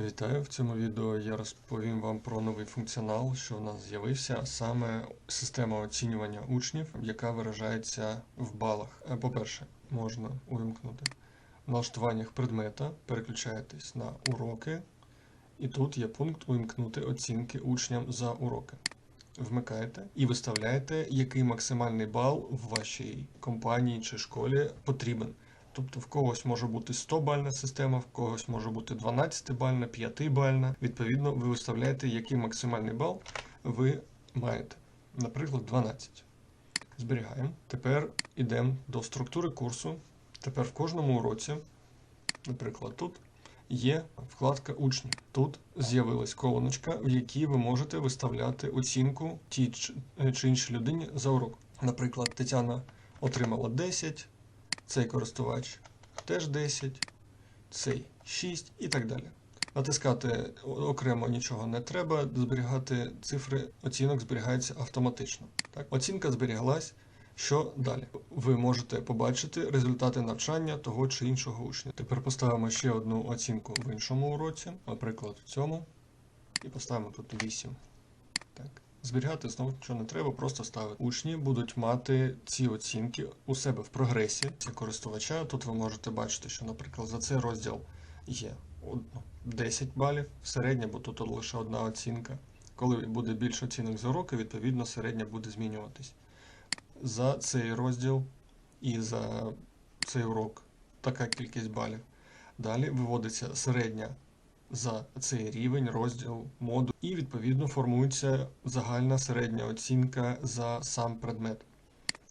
Вітаю! В цьому відео я розповім вам про новий функціонал, що в нас з'явився, а саме система оцінювання учнів, яка виражається в балах. Е, По-перше, можна увімкнути в налаштуваннях предмета, переключаєтесь на уроки, і тут є пункт увімкнути оцінки учням за уроки. Вмикаєте і виставляєте, який максимальний бал в вашій компанії чи школі потрібен. Тобто в когось може бути 100-бальна система, в когось може бути 12-бальна, 5-бальна. Відповідно, ви виставляєте, який максимальний бал ви маєте. Наприклад, 12. Зберігаємо. Тепер йдемо до структури курсу. Тепер в кожному уроці, наприклад, тут є вкладка учні. Тут з'явилась колоночка, в якій ви можете виставляти оцінку тій чи- чи іншій людині за урок. Наприклад, Тетяна отримала 10, цей користувач теж 10, цей 6 і так далі. Натискати окремо нічого не треба, зберігати цифри оцінок зберігаються автоматично. Так? Оцінка зберіглась. Що далі? Ви можете побачити результати навчання того чи іншого учня. Тепер поставимо ще одну оцінку в іншому уроці, наприклад, в цьому, і поставимо тут 8. Так. Зберігати знову нічого не треба, просто ставити. Учні будуть мати ці оцінки у себе в прогресі користувача. Тут ви можете бачити, що, наприклад, за цей розділ є ну, 10 балів середня, бо тут лише одна оцінка. Коли буде більше оцінок за уроки, відповідно середня буде змінюватись. За цей розділ і за цей урок така кількість балів. Далі виводиться середня за цей рівень, розділ, моду, і відповідно формується загальна середня оцінка за сам предмет.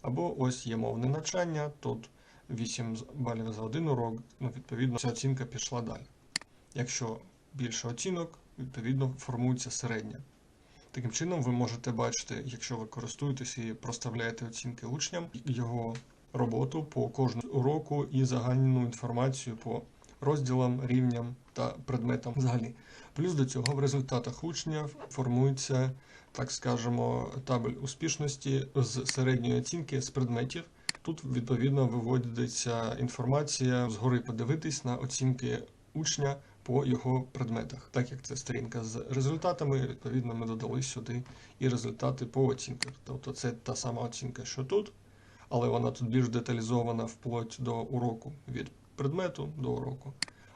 Або ось є мовне навчання, тут 8 балів за один урок, ну, відповідно, ця оцінка пішла далі. Якщо більше оцінок, відповідно формується середня. Таким чином, ви можете бачити, якщо ви користуєтесь і проставляєте оцінки учням, його роботу по кожному уроку і загальну інформацію по розділам, рівням та предметам взагалі. Плюс до цього в результатах учня формується, так скажемо, табель успішності з середньої оцінки з предметів. Тут відповідно виводиться інформація згори подивитись на оцінки учня по його предметах. Так як це сторінка з результатами, відповідно, ми додали сюди і результати по оцінках. Тобто це та сама оцінка, що тут, але вона тут більш деталізована вплоть до уроку від предмету до уроку.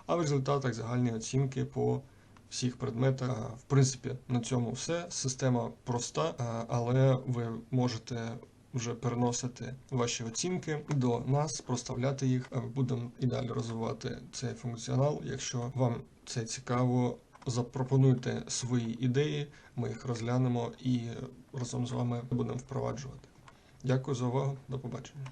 А в результатах загальні оцінки по всіх предметах. В принципі, на цьому все. Система проста, але ви можете вже переносити ваші оцінки до нас, проставляти їх. Будемо і далі розвивати цей функціонал. Якщо вам це цікаво, запропонуйте свої ідеї, ми їх розглянемо і разом з вами будемо впроваджувати. Дякую за увагу, до побачення.